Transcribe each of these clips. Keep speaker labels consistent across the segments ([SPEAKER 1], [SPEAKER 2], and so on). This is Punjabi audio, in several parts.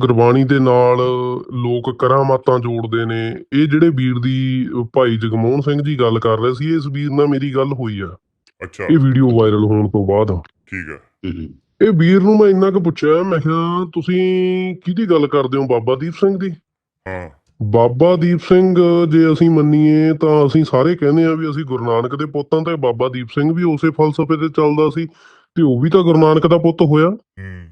[SPEAKER 1] ਗੁਰਬਾਣੀ ਦੇ ਨਾਲ ਲੋਕ ਕਰਾਮਾਤਾਂ ਜੋੜਦੇ ਨੇ। ਇਹ ਜਿਹੜੇ ਵੀਰ ਦੀ ਭਾਈ ਜਗਮੋਹਨ ਸਿੰਘ ਜੀ ਗੱਲ ਕਰ ਰਹੇ ਸੀ ਇਸ ਵੀਰ ਨਾਲ ਮੇਰੀ ਗੱਲ ਹੋਈ ਆ।
[SPEAKER 2] ਅੱਛਾ।
[SPEAKER 1] ਇਹ ਵੀਡੀਓ ਵਾਇਰਲ ਹੋਣ ਤੋਂ ਬਾਅਦ।
[SPEAKER 2] ਠੀਕ ਹੈ
[SPEAKER 1] ਇਹ ਵੀਰ ਨੂੰ ਮੈਂ ਇੰਨਾ ਕੁ ਪੁੱਛਿਆ ਮੈਂ ਕਿਹਾ ਤੁਸੀਂ ਕਿਹਦੀ ਗੱਲ ਕਰਦੇ ਹੋ ਬਾਬਾ ਦੀਪ ਸਿੰਘ ਦੀ?
[SPEAKER 2] ਹਾਂ।
[SPEAKER 1] ਬਾਬਾ ਦੀਪ ਸਿੰਘ ਜੇ ਅਸੀਂ ਮੰਨੀਏ ਤਾਂ ਅਸੀਂ ਸਾਰੇ ਕਹਿੰਦੇ ਆ ਵੀ ਅਸੀਂ ਗੁਰੂ ਨਾਨਕ ਦੇ ਪੁੱਤਾਂ ਤੇ ਬਾਬਾ ਦੀਪ ਸਿੰਘ ਵੀ ਉਸੇ ਫਲਸਫੇ ਤੇ ਚੱਲਦਾ ਸੀ ਤੇ ਉਹ ਵੀ ਤਾਂ ਗੁਰੂ ਨਾਨਕ ਦਾ ਪੁੱਤ ਹੋਇਆ।
[SPEAKER 2] ਹੂੰ।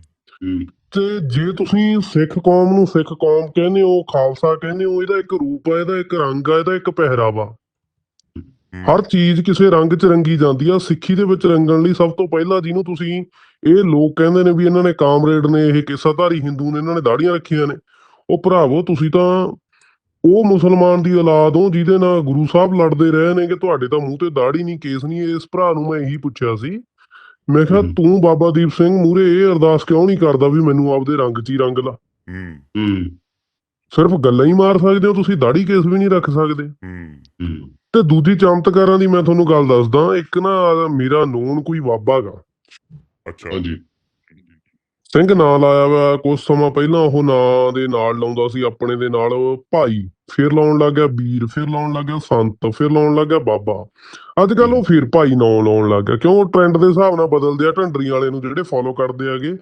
[SPEAKER 1] ਤੇ ਜੇ ਤੁਸੀਂ ਸਿੱਖ ਕੌਮ ਨੂੰ ਸਿੱਖ ਕੌਮ ਕਹਿੰਦੇ ਹੋ ਖਾਲਸਾ ਕਹਿੰਦੇ ਹੋ ਇਹਦਾ ਇੱਕ ਰੂਪ ਹੈ ਇਹਦਾ ਇੱਕ ਰੰਗ ਹੈ ਇਹਦਾ ਇੱਕ ਪਹਿਰਾਵਾ ਹਰ ਚੀਜ਼ ਕਿਸੇ ਰੰਗ 'ਚ ਰੰਗੀ ਜਾਂਦੀ ਆ ਸਿੱਖੀ ਦੇ ਵਿੱਚ ਰੰਗਣ ਲਈ ਸਭ ਤੋਂ ਪਹਿਲਾਂ ਜਿਹਨੂੰ ਤੁਸੀਂ ਇਹ ਲੋਕ ਕਹਿੰਦੇ ਨੇ ਵੀ ਇਹਨਾਂ ਨੇ ਕਾਮਰੇਡ ਨੇ ਇਹ ਕਿੱਸਾਧਾਰੀ ਹਿੰਦੂ ਨੇ ਇਹਨਾਂ ਨੇ ਦਾੜੀਆਂ ਰੱਖੀਆਂ ਨੇ ਉਹ ਭਰਾਵੋ ਤੁਸੀਂ ਤਾਂ ਉਹ ਮੁਸਲਮਾਨ ਦੀ ਔਲਾਦ ਹੋ ਜਿਹਦੇ ਨਾਲ ਗੁਰੂ ਸਾਹਿਬ ਲੜਦੇ ਰਹੇ ਨੇ ਕਿ ਤੁਹਾਡੇ ਤਾਂ ਮੂੰਹ ਤੇ ਦਾੜੀ ਨਹੀਂ ਕੇਸ ਨਹੀਂ ਇਸ ਭਰਾ ਨੂੰ ਮੈਂ ਇਹੀ ਪੁੱਛਿਆ ਸੀ ਮੈਂ ਕਿਹਾ। ਤੂੰ ਬਾਬਾ ਦੀਪ ਸਿੰਘ ਮੂਰੇ ਇਹ ਅਰਦਾਸ ਕਿਉਂ ਨਹੀਂ ਕਰਦਾ ਵੀ ਮੈਨੂੰ ਆਪਦੇ ਰੰਗ 'ਚ ਹੀ ਰੰਗ ਲਾ?
[SPEAKER 2] ਹੂੰ।
[SPEAKER 3] ਹੂੰ।
[SPEAKER 1] ਸਿਰਫ ਗੱਲਾਂ ਹੀ ਮਾਰ ਸਕਦੇ ਹੋ ਤੁਸੀਂ ਦਾੜੀ ਕੇਸ ਵੀ ਨਹੀਂ ਰੱਖ ਸਕਦੇ।
[SPEAKER 2] ਹੂੰ।
[SPEAKER 3] ਹੂੰ।
[SPEAKER 1] ਤੇ ਦੂਜੀ ਚਮਤਕਾਰਾਂ ਦੀ ਮੈਂ ਤੁਹਾਨੂੰ ਗੱਲ ਦੱਸਦਾ ਇੱਕ ਨਾ ਮੇਰਾ ਨੂਨ ਕੋਈ ਬਾਬਾ ਗਾ
[SPEAKER 2] ਅੱਛਾ।
[SPEAKER 3] ਹਾਂਜੀ।
[SPEAKER 1] ਸਿੰਘ ਨਾਂ ਲਾਇਆ ਵਾ ਕੁਝ ਸਮਾਂ ਪਹਿਲਾਂ ਉਹ ਨਾਂ ਦੇ ਨਾਲ ਲਾਉਂਦਾ ਸੀ ਆਪਣੇ ਦੇ ਨਾਲ ਭਾਈ ਫਿਰ ਲਾਉਣ ਲੱਗ ਗਿਆ ਵੀਰ ਫਿਰ ਲਾਉਣ ਲੱਗ ਗਿਆ ਸੰਤ ਫਿਰ ਲਾਉਣ ਲੱਗ ਗਿਆ ਬਾਬਾ। ਅੱਜ ਕੱਲ ਉਹ ਫਿਰ ਭਾਈ ਨਾਂ ਲਾਉਣ ਲੱਗ ਗਿਆ। ਕਿਉਂ? ਟ੍ਰੈਂਡ ਦੇ ਹਿਸਾਬ ਨਾਲ ਬਦਲਦੇ ਆ ਢੰਡਰੀਆਂ ਵਾਲੇ ਨੂੰ ਜਿਹੜੇ ਫੋਲੋ ਕਰਦੇ ਆਗੇ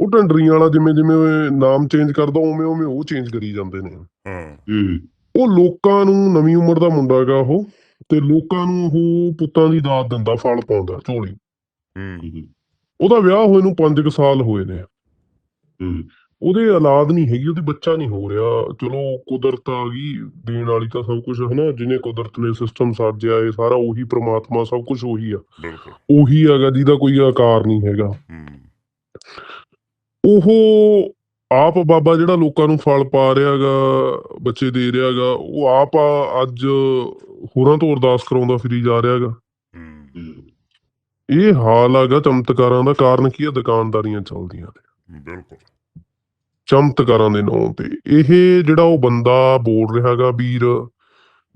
[SPEAKER 1] ਉਹ ਢੰਡਰੀਆਂ ਵਾਲਾ ਜਿਵੇਂ ਜਿਵੇਂ ਨਾਮ ਚੇਂਜ ਕਰਦਾ ਉਵੇਂ ਉਵੇਂ ਉਹ ਚੇਂਜ ਕਰੀ ਜਾਂਦੇ ਨੇ।
[SPEAKER 2] ਹਾਂ।
[SPEAKER 3] ਹੂੰ।
[SPEAKER 1] ਉਹ ਲੋਕਾਂ ਨੂੰ ਨਵੀਂ ਉਮਰ ਦਾ ਮੁੰਡਾ ਹੈਗਾ ਉਹ ਤੇ ਲੋਕਾਂ ਨੂੰ ਉਹ ਪੁੱਤਾਂ ਦੀ ਦਾਤ ਦਿੰਦਾ ਫਲ ਪਾਉਂਦਾ ਝੋਲੀ।
[SPEAKER 2] ਹੂੰ।
[SPEAKER 1] ਉਹਦਾ ਵਿਆਹ ਹੋਏ ਨੂੰ 5 ਸਾਲ ਹੋਏ ਨੇ।
[SPEAKER 3] ਹੂੰ
[SPEAKER 1] ਉਹਦੇ ਔਲਾਦ ਨਹੀਂ ਹੈਗੀ ਉਹਦੀ ਬੱਚਾ ਨਹੀਂ ਹੋ ਰਿਹਾ। ਚਲੋ ਕੁਦਰਤ ਆ ਗਈ ਦੇਣ ਵਾਲੀ ਤਾਂ ਸਭ ਕੁਝ ਹਨਾ ਜਿਹਨੇ ਕੁਦਰਤ ਨੇ ਸਿਸਟਮ ਸਾਜਿਆ ਇਹ ਸਾਰਾ ਉਹੀ ਪ੍ਰਮਾਤਮਾ ਸਭ ਕੁਝ ਉਹੀ ਆ। ਉਹੀ ਹੈਗਾ ਜਿਹਦਾ ਕੋਈ ਆਕਾਰ ਨਹੀਂ ਹੈਗਾ। ਉਹ ਆਪ ਬਾਬਾ ਜਿਹੜਾ ਲੋਕਾਂ ਨੂੰ ਫਲ ਪਾ ਰਿਹਾਗਾ ਬੱਚੇ ਦੇ ਰਿਹਾਗਾ ਉਹ ਆਪ ਅੱਜ ਹੋਰਾਂ ਤੋਂ ਅਰਦਾਸ ਕਰਾਉਂਦਾ ਫਿਰੀ ਜਾ ਰਿਹਾਗਾ ਇਹ ਹਾਲ ਹੈਗਾ ਚਮਤਕਾਰਾਂ ਦਾ ਕਾਰਨ ਕੀ ਆ? ਦੁਕਾਨਦਾਰੀਆਂ ਚੱਲਦੀਆਂ ਨੇ।
[SPEAKER 2] ਬਿਲਕੁਲ।
[SPEAKER 1] ਚਮਤਕਾਰਾਂ ਦੇ ਨਾਂ ਤੇ। ਇਹ ਜਿਹੜਾ ਉਹ ਬੰਦਾ ਬੋਲ ਰਿਹਾ ਹੈਗਾ ਵੀਰ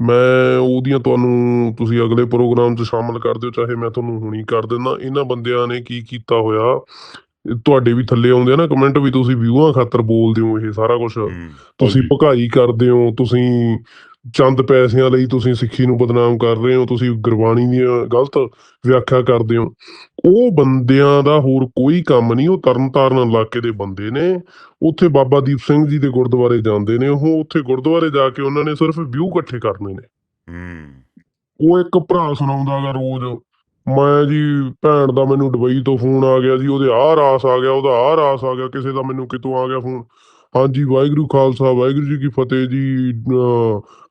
[SPEAKER 1] ਮੈਂ ਉਹਦੀਆਂ ਤੁਹਾਨੂੰ ਤੁਸੀਂ ਅਗਲੇ ਪ੍ਰੋਗਰਾਮ 'ਚ ਸ਼ਾਮਲ ਕਰ ਦਿਓ ਚਾਹੇ ਮੈਂ ਤੁਹਾਨੂੰ ਹੁਣੀ ਕਰ ਦਿੰਦਾ। ਇਹਨਾਂ ਬੰਦਿਆਂ ਨੇ ਕੀ ਕੀਤਾ ਹੋਇਆ? ਤੁਹਾਡੇ ਵੀ ਥੱਲੇ ਆਉਂਦੇ ਆ ਨਾ ਕਮੈਂਟ ਵੀ ਤੁਸੀਂ ਵਿਊਆਂ ਖਾਤਰ ਬੋਲਦੇ ਹੋ ਇਹ ਸਾਰਾ ਕੁਝ ਤੁਸੀਂ। ਭਕਾਈ ਕਰਦੇ ਹੋ ਤੁਸੀਂ ਚੰਦ ਪੈਸਿਆਂ ਲਈ ਤੁਸੀਂ ਸਿੱਖੀ ਨੂੰ ਬਦਨਾਮ ਕਰ ਰਹੇ ਹੋ ਤੁਸੀਂ ਗੁਰਬਾਣੀ ਦੀਆਂ ਗਲਤ ਵਿਆਖਿਆ ਕਰਦੇ ਹੋ। ਉਹ ਬੰਦਿਆਂ ਦਾ ਹੋਰ ਕੋਈ ਕੰਮ ਨਹੀਂ ਉਹ ਤਰਨਤਾਰਨ ਇਲਾਕੇ ਦੇ ਬੰਦੇ ਨੇ। ਉੱਥੇ ਬਾਬਾ ਦੀਪ ਸਿੰਘ ਜੀ ਦੇ ਗੁਰਦੁਆਰੇ ਜਾਂਦੇ ਨੇ। ਉਹ ਉੱਥੇ ਗੁਰਦੁਆਰੇ ਜਾ ਕੇ ਉਹਨਾਂ ਨੇ ਸਿਰਫ ਵਿਊ ਇਕੱਠੇ ਕਰਨੇ ਨੇ।
[SPEAKER 2] ਹੂੰ।
[SPEAKER 1] ਉਹ ਇੱਕ ਭਰਾ ਸੁਣਾਉਂਦਾਗਾ ਰੋਜ਼ ਮੈਂ ਜੀ ਭੈਣ ਦਾ ਮੈਨੂੰ ਦੁਬਈ ਤੋਂ ਫੋਨ ਆ ਗਿਆ ਜੀ ਉਹਦੇ ਆਹ ਰਾਸ ਆ ਗਿਆ ਉਹਦਾ ਆਹ ਰਾਸ ਆ ਗਿਆ ਕਿਸੇ ਦਾ ਮੈਨੂੰ ਕਿਤੋਂ ਆ ਗਿਆ ਫੋਨ? ਹਾਂਜੀ ਵਾਹਿਗੁਰੂ ਖਾਲਸਾ ਵਾਹਿਗੁਰੂ ਜੀ ਕੀ ਫਤਿਹ ਜੀ।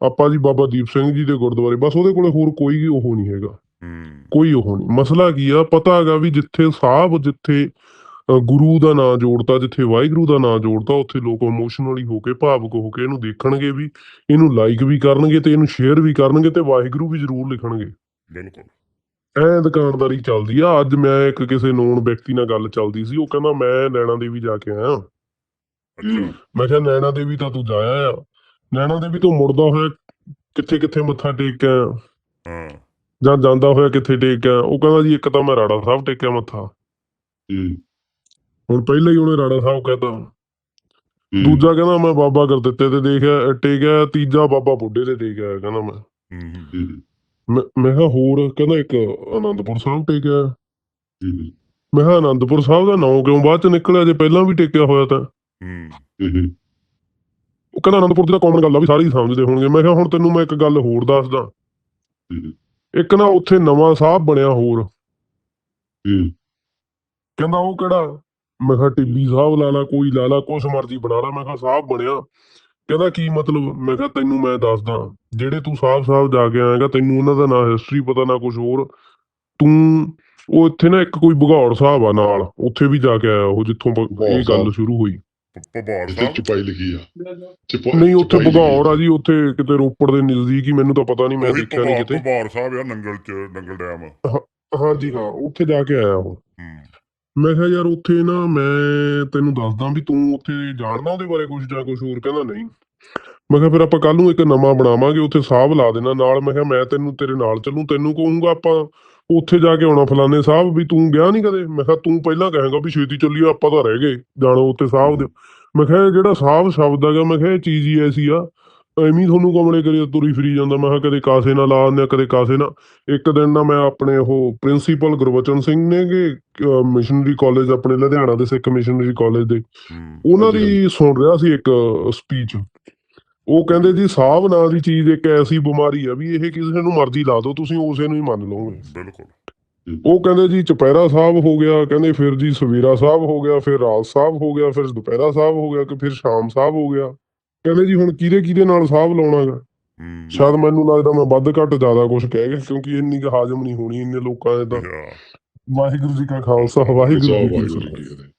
[SPEAKER 1] ਆਪਾਂ ਜੀ ਬਾਬਾ ਦੀਪ ਸਿੰਘ ਜੀ ਦੇ ਗੁਰਦੁਆਰੇ ਬਸ ਉਹਦੇ ਕੋਲੇ ਹੋਰ ਕੋਈ ਉਹ ਨਹੀਂ ਹੈਗਾ। ਕੋਈ ਉਹ ਨਹੀਂ। ਮਸਲਾ ਕੀ ਆ ਪਤਾ ਹੈਗਾ ਵੀ ਜਿੱਥੇ ਸਾਹਿਬ ਜਿੱਥੇ ਗੁਰੂ ਦਾ ਨਾਂ ਜੋੜਤਾ ਜਿੱਥੇ ਵਾਹਿਗੁਰੂ ਦਾ ਨਾਂ ਜੋੜਤਾ ਉੱਥੇ ਲੋਕ ਇਮੋਸ਼ਨਲੀ ਹੋ ਕੇ ਭਾਵੁਕ ਹੋ ਕੇ ਇਹਨੂੰ ਦੇਖਣਗੇ ਵੀ ਇਹਨੂੰ ਲਾਈਕ ਵੀ ਕਰਨਗੇ ਤੇ ਇਹਨੂੰ ਸ਼ੇਅਰ ਵੀ ਕਰਨਗੇ ਤੇ ਵਾਹਿਗੁਰੂ ਵੀ ਜ਼ਰੂਰ ਲਿਖਣਗੇ।
[SPEAKER 2] ਬਿਲਕੁਲ।
[SPEAKER 1] ਐ ਦੁਕਾਨਦਾਰੀ ਚੱਲਦੀ ਆ। ਅੱਜ ਮੈਂ ਇੱਕ ਕਿਸੇ ਨੋਨ ਵਿਅਕਤੀ ਨਾਲ ਗੱਲ ਚੱਲਦੀ ਸੀ ਉਹ ਕਹਿੰਦਾ ਮੈਂ ਨੈਣਾ ਦੇਵੀ ਜਾ ਕੇ ਆਇਆ। ਮੈਂ ਕਿਹਾ ਨੈਣਾ ਦੇਵੀ ਤਾਂ ਤੂੰ ਜਾਇਆ ਆ। ਨੈਣਾ ਦੇਵੀ ਤੋਂ ਮੁੜਦਾ ਹੋਇਆ ਕਿੱਥੇ ਕਿੱਥੇ ਮੱਥਾ ਟੇਕਿਆ
[SPEAKER 2] ਹਾਂ।
[SPEAKER 1] ਜਾਂ ਜਾਂਦਾ ਹੋਇਆ ਕਿੱਥੇ ਟੇਕਿਆ ਉਹ ਕਹਿੰਦਾ ਜੀ ਇੱਕ ਤਾਂ ਮੈਂ ਰਾੜਾ ਸਾਹਿਬ ਟੇਕਿਆ ਮੱਥਾ।
[SPEAKER 3] ਹੂੰ।
[SPEAKER 1] ਹੁਣ ਪਹਿਲਾਂ ਹੀ ਉਹਨੇ ਰਾੜਾ ਸਾਹਿਬ ਕਹਿਤਾ।
[SPEAKER 3] ਹੂੰ।
[SPEAKER 1] ਦੂਜਾ ਕਹਿੰਦਾ ਮੈਂ ਬਾਬਾ ਗੁਰਦਿੱਤੇ ਤੇ ਦੇਖਿਆ ਟੇਕਿਆ ਤੀਜਾ ਬਾਬਾ ਬੁੱਢੇ ਤੇ ਟੇਕਿਆ ਕਹਿੰਦਾ ਮੈਂ।
[SPEAKER 2] ਹੂੰ।
[SPEAKER 1] ਮੈਂ ਕਿਹਾ ਹੋਰ ਕਹਿੰਦਾ ਇੱਕ ਆਨੰਦਪੁਰ ਸਾਹਿਬ ਟੇਕਿਆ। ਮੈਂ ਕਿਹਾ ਆਨੰਦਪੁਰ ਸਾਹਿਬ ਦਾ ਨਾਂ ਕਿਉਂ ਬਾਅਦ ਚ ਨਿਕਲਿਆ? ਜੇ ਪਹਿਲਾਂ ਵੀ ਟੇਕਿਆ ਹੋਇਆ ਤਾਂ।
[SPEAKER 2] ਹੂੰ।
[SPEAKER 3] ਹੂੰ।
[SPEAKER 1] ਉਹ ਕਹਿੰਦਾ ਆਨੰਦਪੁਰ ਦੀ ਤਾਂ ਕਾਮਨ ਗੱਲ ਆ ਵੀ ਸਾਰੇ ਹੀ ਸਮਝਦੇ ਹੋਣਗੇ। ਮੈਂ ਕਿਹਾ ਹੁਣ ਤੈਨੂੰ ਮੈਂ ਇੱਕ ਗੱਲ ਹੋਰ ਦੱਸਦਾ। ਇੱਕ ਨਾ ਉੱਥੇ ਨਵਾਂ ਸਾਹਿਬ ਬਣਿਆ ਹੋਰ।
[SPEAKER 3] ਹੂੰ।
[SPEAKER 1] ਕਹਿੰਦਾ ਉਹ ਕਿਹੜਾ? ਮੈਂ ਕਿਹਾ ਟਿੱਬੀ ਸਾਹਿਬ ਲਾ ਲਾ ਕੋਈ ਲਾ ਲਾ ਕੁਛ ਮਰਜ਼ੀ ਬਣਾ ਲਾ। ਮੈਂ ਕਿਹਾ ਸਾਹਿਬ ਬਣਿਆ। ਕਹਿੰਦਾ ਕੀ ਮਤਲਬ? ਮੈਂ ਕਿਹਾ ਤੈਨੂੰ ਮੈਂ ਦੱਸਦਾ। ਜਿਹੜੇ ਤੂੰ ਸਾਹਿਬ ਸਾਹਿਬ ਜਾ ਕੇ ਆਏਗਾ ਤੈਨੂੰ ਉਹਨਾਂ ਦਾ ਨਾ ਹਿਸਟਰੀ ਪਤਾ ਨਾ ਕੁਝ ਹੋਰ। ਤੂੰ ਉਹ ਇੱਥੇ ਨਾ ਇੱਕ ਕੋਈ ਭਗੌੜ ਸਾਹਿਬ ਆ ਨਾਲ। ਉੱਥੇ ਵੀ ਜਾ ਕੇ ਆਇਆ ਉਹ ਜਿੱਥੋਂ ਇਹ ਗੱਲ। ਸ਼ੁਰੂ ਹੋਈ।
[SPEAKER 3] ਇੱਥੇ
[SPEAKER 2] ਸਾਹਿਬ
[SPEAKER 3] ਚੁਪਾਈ ਲਿਖੀ ਆ। ਚੁਪਾ-
[SPEAKER 1] ਨਹੀਂ ਉੱਥੇ
[SPEAKER 3] ਚੁਪਾਈ ਲਿਖੀ
[SPEAKER 1] ਆ। ਜੀ ਉੱਥੇ ਕਿਤੇ ਰੋਪੜ ਦੇ ਨਜ਼ਦੀਕ ਹੀ ਮੈਨੂੰ ਤਾਂ ਪਤਾ ਨਹੀਂ ਮੈਂ
[SPEAKER 2] ਉਹੀ
[SPEAKER 1] ਦੇਖਿਆ ਨਹੀਂ ਕਿਤੇ।
[SPEAKER 2] ਪਵਾਰ ਸਾਹਿਬ ਆ ਨੰਗਲ ਚ ਨੰਗਲ ਡੈਮ।
[SPEAKER 1] ਹਾਂਜੀ ਹਾਂ ਉੱਥੇ ਜਾ ਕੇ ਆਇਆ ਉਹ।
[SPEAKER 2] ਹੂੰ।
[SPEAKER 1] ਮੈਂ ਕਿਹਾ ਯਾਰ ਉੱਥੇ ਨਾ ਮੈਂ ਤੈਨੂੰ ਦੱਸਦਾ ਵੀ ਤੂੰ ਉੱਥੇ ਜਾਣਦਾ ਉਹਦੇ ਬਾਰੇ ਕੁਝ ਜਾਂ ਕੁਝ ਹੋਰ ਕਹਿੰਦਾ ਨਹੀਂ। ਮੈਂ ਕਿਹਾ ਫਿਰ ਆਪਾਂ ਕੱਲ ਨੂੰ ਇੱਕ ਨਵਾਂ ਬਣਾਵਾਂਗੇ ਉੱਥੇ ਸਾਹਬ ਲਾ ਦੇਣਾ ਨਾਲ। ਮੈਂ ਕਿਹਾ ਮੈਂ ਤੈਨੂੰ ਤੇਰੇ ਨਾਲ ਚੱਲੂ ਤੈਨੂੰ ਕਹੂੰਗਾ ਆਪਾਂ ਉੱਥੇ ਜਾ ਕੇ ਆਉਣਾ ਫਲਾਣੇ ਸਾਹਿਬ ਵੀ ਤੂੰ ਗਿਆ ਨਹੀਂ ਕਦੇ? ਮੈਂ ਕਿਹਾ ਤੂੰ ਪਹਿਲਾਂ ਕਹੇਗਾ ਵੀ ਛੇਤੀ ਚੱਲੀਏ ਆਪਾਂ ਤਾਂ ਰਹਿ ਗਏ। ਜਾਣੋ ਉੱਥੇ ਸਾਹਿਬ ਦੇ। ਮੈਂ ਕਿਹਾ ਇਹ ਜਿਹੜਾ ਸਾਹਬ ਸ਼ਬਦ ਹੈਗਾ ਮੈਂ ਕਿਹਾ ਇਹ ਚੀਜ਼ ਹੀ ਐਸੀ ਆ ਐਵੇਂ ਤੁਹਾਨੂੰ ਕਮਲੇ ਕਰੀ ਤੁਰੀ ਫਿਰੀ ਜਾਂਦਾ। ਮੈਂ ਕਿਹਾ ਕਦੇ ਕਾਸੇ ਨਾਲ ਲਾ ਆਉਂਦੇ ਆ ਕਦੇ ਕਾਸੇ ਨਾਲ। ਇੱਕ ਦਿਨ ਨਾ ਮੈਂ ਆਪਣੇ ਉਹ ਪ੍ਰਿੰਸੀਪਲ ਗੁਰਬਚਨ ਸਿੰਘ ਨੇਗੇ ਮਿਸ਼ਨਰੀ ਕਾਲਜ ਆਪਣੇ ਲੁਧਿਆਣਾ ਦੇ ਸਿੱਖ ਮਿਸ਼ਨਰੀ ਕਾਲਜ ਦੇ। ਉਹਨਾਂ ਦੀ ਸੁਣ ਰਿਹਾ ਸੀ ਇੱਕ ਸਪੀਚ। ਉਹ ਕਹਿੰਦੇ ਜੀ ਸਾਹਬ ਨਾਂ ਦੀ ਚੀਜ਼ ਇੱਕ ਐਸੀ ਬਿਮਾਰੀ ਆ ਵੀ ਇਹ ਕਿਸੇ ਨੂੰ ਮਰਜ਼ੀ ਲਾ ਦਿਓ ਤੁਸੀਂ ਉਸੇ ਨੂੰ ਹੀ ਮੰਨ ਲਓਗੇ।
[SPEAKER 2] ਬਿਲਕੁਲ।
[SPEAKER 1] ਉਹ ਕਹਿੰਦੇ ਜੀ ਚੁਪਹਿਰਾ ਸਾਹਿਬ ਹੋ ਗਿਆ ਕਹਿੰਦੇ ਫਿਰ ਜੀ ਸਵੇਰਾ ਸਾਹਿਬ ਹੋ ਗਿਆ ਫਿਰ ਰਾਤ ਸਾਹਿਬ ਹੋ ਗਿਆ ਫਿਰ ਦੁਪਹਿਰਾ ਸਾਹਿਬ ਹੋ ਗਿਆ ਕਿ ਫਿਰ ਸ਼ਾਮ ਸਾਹਿਬ ਹੋ ਗਿਆ। ਕਹਿੰਦੇ ਜੀ ਹੁਣ ਕਿਹਦੇ ਕਿਹਦੇ ਨਾਲ ਸਾਹਿਬ ਲਾਉਣਾਗਾ? ਸ਼ਾਇਦ ਮੈਨੂੰ ਲੱਗਦਾ ਮੈਂ ਵੱਧ ਘੱਟ ਜ਼ਿਆਦਾ ਕੁਝ ਕਹਿ ਗਿਆ ਕਿਉਂਕਿ ਇੰਨੀ ਕੁ ਹਾਜ਼ਮ ਨਹੀਂ ਹੋਣੀ ਇੰਨੇ ਲੋਕਾਂ ਦੇ ਤਾਂ ਵਾਹਿਗੁਰੂ ਜੀ ਕਾ ਖਾਲਸਾ ਵਾਹਿਗੁਰੂ
[SPEAKER 3] ਜੀ ਕੀ ਫਤਿਹ।